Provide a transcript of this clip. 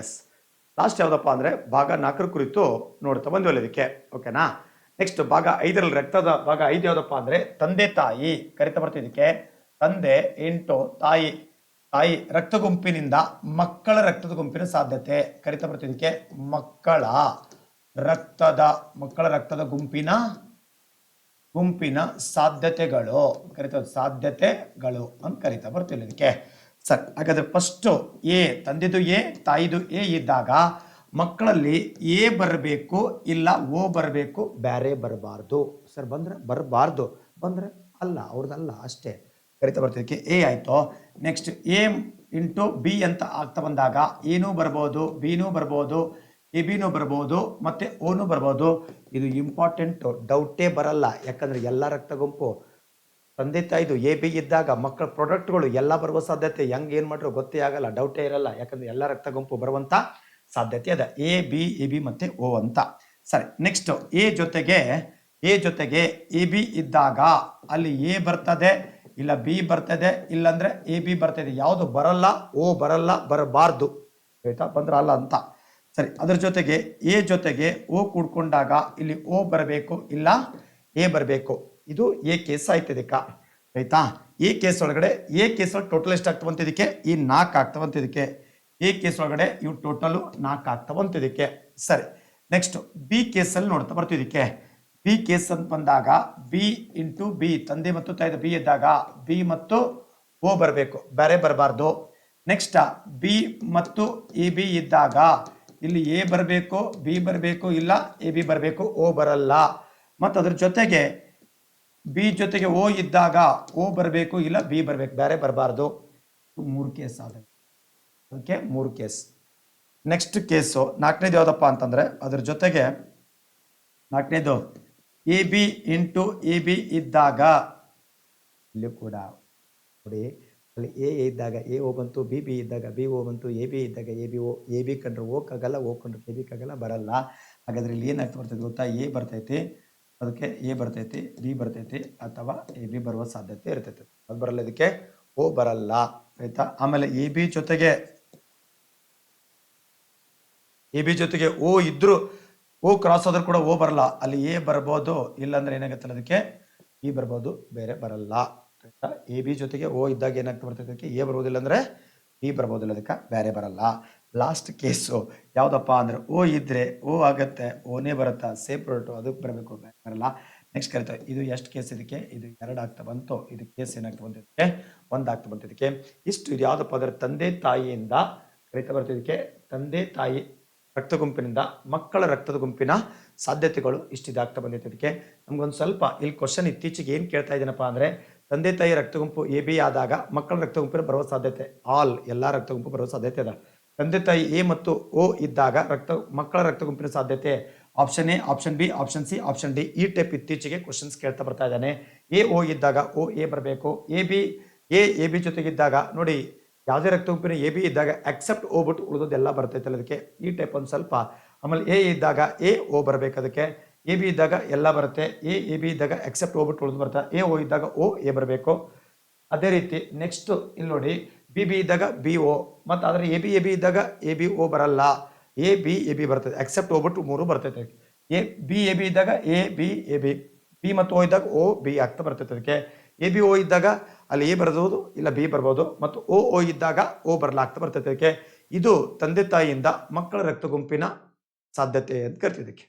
S last ಯಾವುದಪ್ಪ ಅಂದರೆ ಭಾಗ ನಾಲ್ಕರ ಕುರಿತು ನೋಡ್ತಾ ಬಂದಿವಲ್ಲ ಇದಕ್ಕೆ. ಓಕೆನಾ ನೆಕ್ಸ್ಟ್ ಭಾಗ ಐದರಲ್ಲಿ ರಕ್ತದ ಭಾಗ ಐದು ಯಾವುದಪ್ಪ ಅಂದರೆ ತಂದೆ ತಾಯಿ ಕರಿತಾ ಬರ್ತೀವಿ ಇದಕ್ಕೆ. ತಂದೆ ಎಂಟು ತಾಯಿ. ತಾಯಿ ರಕ್ತ ಗುಂಪಿನಿಂದ ಮಕ್ಕಳ ರಕ್ತದ ಗುಂಪಿನ ಸಾಧ್ಯತೆ ಕರಿತಾ ಬರ್ತೀವಿ ಇದಕ್ಕೆ. ಮಕ್ಕಳ ರಕ್ತದ ಮಕ್ಕಳ ರಕ್ತದ ಗುಂಪಿನ ಗುಂಪಿನ ಸಾಧ್ಯತೆಗಳು. ಕರಿತ ಸಾಧ್ಯತೆಗಳು ಅಂತ ಕರಿತಾ ಬರ್ತೀವಿ ಇದಕ್ಕೆ. ಸರ್, ಹಾಗಾದರೆ ಫಸ್ಟು ಎ, ತಂದೆದು ಎ, ತಾಯಿದು ಎ ಇದ್ದಾಗ ಮಕ್ಕಳಲ್ಲಿ ಎ ಬರಬೇಕು ಇಲ್ಲ ಓ ಬರಬೇಕು ಬ್ಯಾರೆ ಬರಬಾರ್ದು. ಸರ್, ಬಂದ್ರೆ ಬರಬಾರ್ದು. ಬಂದ್ರೆ ಅಲ್ಲ ಅವ್ರದ್ದಲ್ಲ ಅಷ್ಟೇ. ಕರಿತಾ ಬರ್ತಿದ್ದಕ್ಕೆ ಎ ಆಯಿತು. ನೆಕ್ಸ್ಟ್ ಎ ಇಂಟು ಬಿ ಅಂತ ಆಗ್ತಾ ಬಂದಾಗ ಏನೂ ಬರ್ಬೋದು ಬಿನೂ ಬರ್ಬೋದು ಎ ಬಿನೂ ಬರ್ಬೋದು ಮತ್ತೆ ಓನು ಬರ್ಬೋದು ಇದು ಇಂಪಾರ್ಟೆಂಟು ಡೌಟೇ ಬರಲ್ಲ. ಯಾಕಂದ್ರೆ ಎಲ್ಲ ರಕ್ತ ಗುಂಪು ತಂದೆ ತಾಯಿದು ಎ ಬಿ ಇದ್ದಾಗ ಮಕ್ಕಳ ಪ್ರಾಡಕ್ಟ್ಗಳು ಎಲ್ಲ ಬರುವ ಸಾಧ್ಯತೆ ಹೆಂಗೆ ಏನು ಮಾಡ್ರು ಗೊತ್ತೇ ಆಗಲ್ಲ ಡೌಟೇ ಇರಲ್ಲ. ಯಾಕಂದ್ರೆ ಎಲ್ಲ ರಕ್ತ ಗುಂಪು ಬರುವಂತ ಸಾಧ್ಯತೆ ಅದ. ಎ, ಬಿ ಎ ಬಿ ಮತ್ತೆ ಓ ಅಂತ. ಸರಿ ನೆಕ್ಸ್ಟ್ ಎ ಜೊತೆಗೆ ಎ ಜೊತೆಗೆ ಎ ಬಿ ಇದ್ದಾಗ ಅಲ್ಲಿ ಎ ಬರ್ತದೆ, ಇಲ್ಲ ಬಿ ಬರ್ತದೆ, ಇಲ್ಲಾಂದ್ರೆ ಎ ಬಿ ಬರ್ತದೆ. ಯಾವುದು ಬರಲ್ಲ ಓ ಬರಲ್ಲ, ಬರಬಾರ್ದು. ಆಯ್ತಾ? ಬಂದ್ರ ಅಲ್ಲ ಅಂತ. ಸರಿ, ಅದ್ರ ಜೊತೆಗೆ ಎ ಜೊತೆಗೆ ಓ ಕೂಡ್ಕೊಂಡಾಗ ಇಲ್ಲಿ ಓ ಬರಬೇಕು, ಇಲ್ಲ ಎ ಬರಬೇಕು. ಇದು ಎ ಕೇಸ್ ಆಯ್ತು ಇದಕ್ಕ, ಆಯ್ತಾ? ಎ ಕೇಸ್ ಒಳಗಡೆ, ಎ ಕೇಸ್ ಒಳಗೆ ಟೋಟಲ್ ಎಷ್ಟು ಇದಕ್ಕೆ? ಈ ನಾಲ್ಕು ಇದಕ್ಕೆ. ಎ ಕೇಸ್ ಒಳಗಡೆ ಇವು ಟೋಟಲು ನಾಲ್ಕು ಇದಕ್ಕೆ. ಸರಿ ನೆಕ್ಸ್ಟ್ ಬಿ ಕೇಸಲ್ಲಿ ನೋಡ್ತಾ ಬರ್ತೀವಿ ಇದಕ್ಕೆ. ಬಿ ಕೇಸ್ ಅಂತ ಬಂದಾಗ, ಬಿ ಇಂಟು ಬಿ, ತಂದೆ ಮತ್ತು ತಾಯಿದ ಬಿ ಇದ್ದಾಗ ಬಿ ಮತ್ತು ಓ ಬರಬೇಕು, ಬೇರೆ ಬರಬಾರ್ದು. ನೆಕ್ಸ್ಟ್ ಬಿ ಮತ್ತು ಎ ಬಿ ಇದ್ದಾಗ, ಇಲ್ಲಿ ಎ ಬರಬೇಕು, ಬಿ ಬರಬೇಕು, ಇಲ್ಲ ಎ ಬಿ ಬರಬೇಕು ಓ ಬರಲ್ಲ. ಮತ್ತು ಅದ್ರ ಜೊತೆಗೆ ಬಿ ಜೊತೆಗೆ ಓ ಇದ್ದಾಗ ಓ ಬರಬೇಕು ಇಲ್ಲ ಬಿ ಬರಬೇಕು? ಬೇರೆ ಬರಬಾರ್ದು. ಮೂರು ಕೇಸ್ ಆದ ಓಕೆ, ಮೂರು ಕೇಸ್. ನೆಕ್ಸ್ಟ್ ಕೇಸು ನಾಲ್ಕನೇದು ಯಾವುದಪ್ಪ ಅಂತಂದರೆ, ಅದ್ರ ಜೊತೆಗೆ ನಾಲ್ಕನೇದು, A B into A B ಇದ್ದಾಗ, ಇಲ್ಲಿ ಕೂಡ ನೋಡಿ, ಅಲ್ಲಿ ಎ ಇದ್ದಾಗ ಎ ಓ ಬಂತು, ಬಿ ಬಿ ಇದ್ದಾಗ ಬಿ ಓ ಬಂತು, ಎ ಬಿ ಇದ್ದಾಗ A B O, A B ಕಂಡ್ರೆ ಓಕ್ಕಾಗಲ್ಲ ಓ ಕಂಡ್ರೆ ಎ ಬಿ ಕಾಗಲ್ಲ ಬರಲ್ಲ. ಹಾಗಾದ್ರೆ ಇಲ್ಲಿ ಏನಾಗ್ತಾ ಬರ್ತೈತೆ ಗೊತ್ತಾ? ಎ ಬರ್ತೈತಿ. ಅದಕ್ಕೆ ಎ ಬರ್ತೈತಿ, ಬಿ ಬರ್ತೈತಿ ಅಥವಾ ಎ, ಬಿ ಬರುವ ಸಾಧ್ಯತೆ ಇರ್ತೈತಿ. ಅದು ಬರಲ್ಲ ಇದಕ್ಕೆ, ಓ ಬರಲ್ಲ, ಆಯ್ತಾ? ಆಮೇಲೆ ಎ, ಬಿ ಜೊತೆಗೆ, ಎ, ಬಿ ಜೊತೆಗೆ ಓ ಇದ್ರು, ಓ ಕ್ರಾಸ್ ಆದ್ರೂ ಕೂಡ ಓ ಬರಲ್ಲ. ಅಲ್ಲಿ ಎ ಬರ್ಬೋದು, ಇಲ್ಲಾಂದ್ರೆ ಏನಾಗುತ್ತೆ ಅದಕ್ಕೆ ಇ ಬರ್ಬೋದು, ಬೇರೆ ಬರಲ್ಲ. ಎ, ಬಿ ಜೊತೆಗೆ ಓ ಇದ್ದಾಗ ಏನಾಗ್ತಾ ಬರ್ತೈತೆ ಎ ಬರೋದಿಲ್ಲ ಅಂದ್ರೆ ಬಿ ಬರ್ಬೋದಿಲ್ಲ ಅದಕ್ಕೆ ಬೇರೆ ಬರಲ್ಲ. ಲಾಸ್ಟ್ ಕೇಸು ಯಾವುದಪ್ಪ ಅಂದ್ರೆ ಓ ಇದ್ರೆ ಓ ಆಗತ್ತೆ, ಓನೇ ಬರುತ್ತಾ ಸೇಫ್ ಪ್ರೊಡಕ್ಟು ಅದಕ್ಕೆ ಬರಬೇಕು ಬೇರೆ ಬರಲ್ಲ. ನೆಕ್ಸ್ಟ್ ಕರಿತ, ಇದು ಎಷ್ಟು ಕೇಸ್ ಇದಕ್ಕೆ? ಇದು ಎರಡು ಆಗ್ತಾ ಬಂತು. ಇದು ಕೇಸ್ ಏನಾಗ್ತಾ ಬಂತು ಇದಕ್ಕೆ? ಒಂದು ಆಗ್ತಾ ಇಷ್ಟು ಇದು ಯಾವುದಪ್ಪ ಅಂದರೆ ತಂದೆ ತಾಯಿಯಿಂದ ಕರಿತಾ ಬರ್ತಿದ್ದಕ್ಕೆ ತಂದೆ ತಾಯಿ ರಕ್ತ ಗುಂಪಿನಿಂದ ಮಕ್ಕಳ ರಕ್ತದ ಗುಂಪಿನ ಸಾಧ್ಯತೆಗಳು ಇಷ್ಟು ಇದಾಗ್ತಾ ಬಂದೈತೆ ಇದಕ್ಕೆ. ನಮ್ಗೊಂದು ಸ್ವಲ್ಪ ಇಲ್ಲಿ ಕ್ವಶನ್ ಇತ್ತೀಚೆಗೆ ಏನು ಕೇಳ್ತಾ ಇದ್ದೀನಪ್ಪ ಅಂದ್ರೆ ತಂದೆ ತಾಯಿ ರಕ್ತ ಗುಂಪು ಎ ಬಿ ಆದಾಗ ಮಕ್ಕಳ ರಕ್ತ ಗುಂಪಿನ ಬರುವ ಸಾಧ್ಯತೆ. ಆಲ್, ಎಲ್ಲ ರಕ್ತ ಗುಂಪು ಬರುವ ಸಾಧ್ಯತೆ ಅದ ತಂದೆ ತಾಯಿ ಎ ಮತ್ತು ಓ ಇದ್ದಾಗ ರಕ್ತ, ಮಕ್ಕಳ ರಕ್ತ ಗುಂಪಿನ ಸಾಧ್ಯತೆ. Option A, option B, option C, option D, ಈ ಟೈಪ್ ಇತ್ತೀಚೆಗೆ ಕ್ವಶನ್ಸ್ ಕೇಳ್ತಾ ಬರ್ತಾ ಇದ್ದಾನೆ. ಎ, ಓ ಇದ್ದಾಗ ಓ, ಎ ಬರಬೇಕು. A B, A A B ಜೊತೆಗಿದ್ದಾಗ ನೋಡಿ, ಯಾವುದೇ ರಕ್ತ ಗುಂಪಿನ ಎ ಬಿ ಇದ್ದಾಗ ಅಕ್ಸೆಪ್ಟ್ ಓ ಬಿಟ್ಟು ಉಳಿದೋದೆಲ್ಲ ಬರ್ತೈತಲ್ಲ ಅದಕ್ಕೆ. ಈ ಟೈಪ್ ಒಂದು ಸ್ವಲ್ಪ. ಆಮೇಲೆ ಎ ಇದ್ದಾಗ ಎ, ಓ ಬರಬೇಕು ಅದಕ್ಕೆ. ಎ ಬಿ ಇದ್ದಾಗ ಎಲ್ಲ ಬರುತ್ತೆ. ಎ ಎ ಬಿ ಇದ್ದಾಗ ಎಕ್ಸೆಪ್ಟ್ ಹೋಗ್ಬಿಟ್ಟು ಬಿಟ್ಟು ಉಳಿದು ಬರುತ್ತೆ. ಎ ಓ ಇದ್ದಾಗ ಓ ಎ ಬರಬೇಕು. ಅದೇ ರೀತಿ ನೆಕ್ಸ್ಟ್ ಇಲ್ಲಿ ನೋಡಿ, ಬಿ ಬಿ ಇದ್ದಾಗ ಬಿ ಓ ಮತ್ತು ಆದರೆ ಎ ಬಿ ಎ ಬಿ ಇದ್ದಾಗ ಎ ಬಿ ಓ ಬರಲ್ಲ. ಎ, ಬಿ ಎ ಬಿ ಬರ್ತದೆ. ಅಕ್ಸೆಪ್ಟ್ ಹೋಗ್ಬಿಟ್ಟು ಮೂರು ಬರ್ತೈತೆ ಎ, ಬಿ ಎ ಬಿ ಇದ್ದಾಗ A, B A B. B ಮತ್ತು ಓ ಇದ್ದಾಗ ಓ ಬಿ ಆಗ್ತಾ ಬರ್ತೈತೆ ಅದಕ್ಕೆ. ಎ ಬಿ ಓ ಇದ್ದಾಗ ಅಲ್ಲಿ ಎ ಬರ್ಬೋದು ಇಲ್ಲ ಬಿ ಬರ್ಬೋದು ಮತ್ತು ಓ ಓ ಇದ್ದಾಗ ಓ ಬರಲಾಗ್ತಾ ಬರ್ತೈತೆ ಅದಕ್ಕೆ. ಇದು ತಂದೆ ತಾಯಿಯಿಂದ ಮಕ್ಕಳ ರಕ್ತ ಗುಂಪಿನ ಸಾಧ್ಯತೆ ಅಂತ ಕರಿತಿದ್ದಕ್ಕೆ